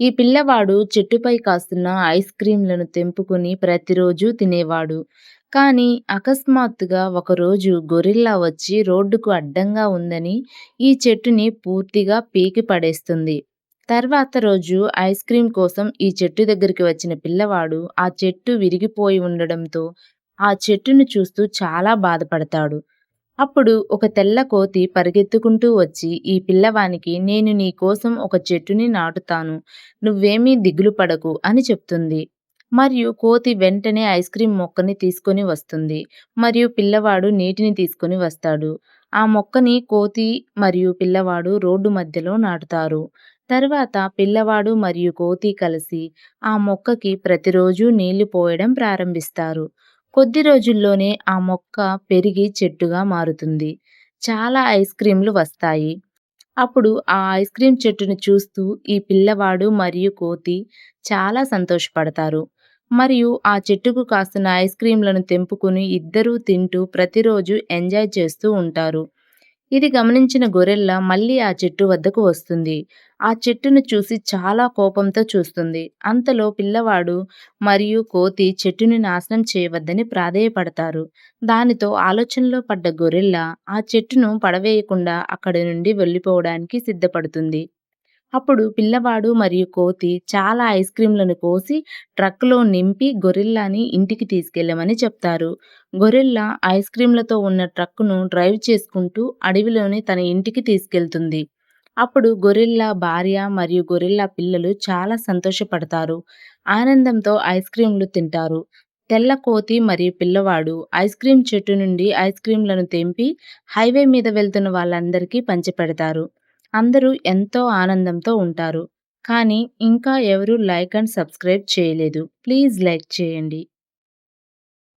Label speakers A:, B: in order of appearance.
A: ఈ పిల్లవాడు చెట్టుపై కాస్తున్న ఐస్ క్రీంలను తెంపుకుని ప్రతిరోజూ తినేవాడు. కానీ అకస్మాత్తుగా ఒకరోజు గొరిల్లా వచ్చి రోడ్డుకు అడ్డంగా ఉందని ఈ చెట్టుని పూర్తిగా పీకి పడేస్తుంది. తర్వాత రోజు ఐస్ క్రీం కోసం ఈ చెట్టు దగ్గరికి వచ్చిన పిల్లవాడు ఆ చెట్టు విరిగిపోయి ఉండడంతో ఆ చెట్టును చూస్తూ చాలా బాధపడతాడు. అప్పుడు ఒక తెల్ల కోతి పరిగెత్తుకుంటూ వచ్చి ఈ పిల్లవానికి నేను నీ కోసం ఒక చెట్టుని నాటుతాను. నువ్వేమీ దిగులు పడకు అని చెప్తుంది. మరియు కోతి వెంటనే ఐస్ క్రీం మొక్కని తీసుకొని వస్తుంది. మరియు పిల్లవాడు నీటిని తీసుకొని వస్తాడు. ఆ మొక్కని కోతి మరియు పిల్లవాడు రోడ్డు మధ్యలో నాటుతారు. తర్వాత పిల్లవాడు మరియు కోతి కలిసి ఆ మొక్కకి ప్రతిరోజూ నీళ్ళు పోయడం ప్రారంభిస్తారు. కొద్ది రోజుల్లోనే ఆ మొక్క పెరిగి చెట్టుగా మారుతుంది. చాలా ఐస్ క్రీంలు వస్తాయి. అప్పుడు ఆ ఐస్ క్రీం చెట్టును చూస్తూ ఈ పిల్లవాడు మరియు కోతి చాలా సంతోషపడతారు. మరియు ఆ చెట్టుకు కాస్తున్న ఐస్ క్రీంలను తెంపుకుని ఇద్దరూ తింటూ ప్రతిరోజు ఎంజాయ్ చేస్తూ ఉంటారు. ఇది గమనించిన గొరిల్లా మళ్ళీ ఆ చెట్టు వద్దకు వస్తుంది. ఆ చెట్టును చూసి చాలా కోపంతో చూస్తుంది. అంతలో పిల్లవాడు మరియు కోతి చెట్టుని నాశనం చేయవద్దని ప్రాధేయపడతారు. దానితో ఆలోచనలో పడ్డ గొరిల్లా ఆ చెట్టును పడవేయకుండా అక్కడి నుండి వెళ్ళిపోవడానికి సిద్ధపడుతుంది. అప్పుడు పిల్లవాడు మరియు కోతి చాలా ఐస్ క్రీంలను కోసి ట్రక్కులో నింపి గొరిల్లాని ఇంటికి తీసుకెళ్ళమని చెప్తారు. గొరిల్లా ఐస్ క్రీంలతో ఉన్న ట్రక్కును డ్రైవ్ చేసుకుంటూ అడవిలోని తన ఇంటికి తీసుకెళ్తుంది. అప్పుడు గొరిల్లా భార్య మరియు గొరిల్లా పిల్లలు చాలా సంతోషపడతారు. ఆనందంతో ఐస్ క్రీంలు తింటారు. తెల్ల కోతి మరియు పిల్లవాడు ఐస్ క్రీం చెట్టు నుండి ఐస్ క్రీంలను తెంపి హైవే మీద వెళ్తున్న వాళ్ళందరికీ పంచిపెడతారు. అందరూ ఎంతో ఆనందంతో ఉంటారు. కానీ ఇంకా ఎవరూ లైక్ అండ్ సబ్స్క్రైబ్ చేయలేదు. ప్లీజ్ లైక్ చేయండి.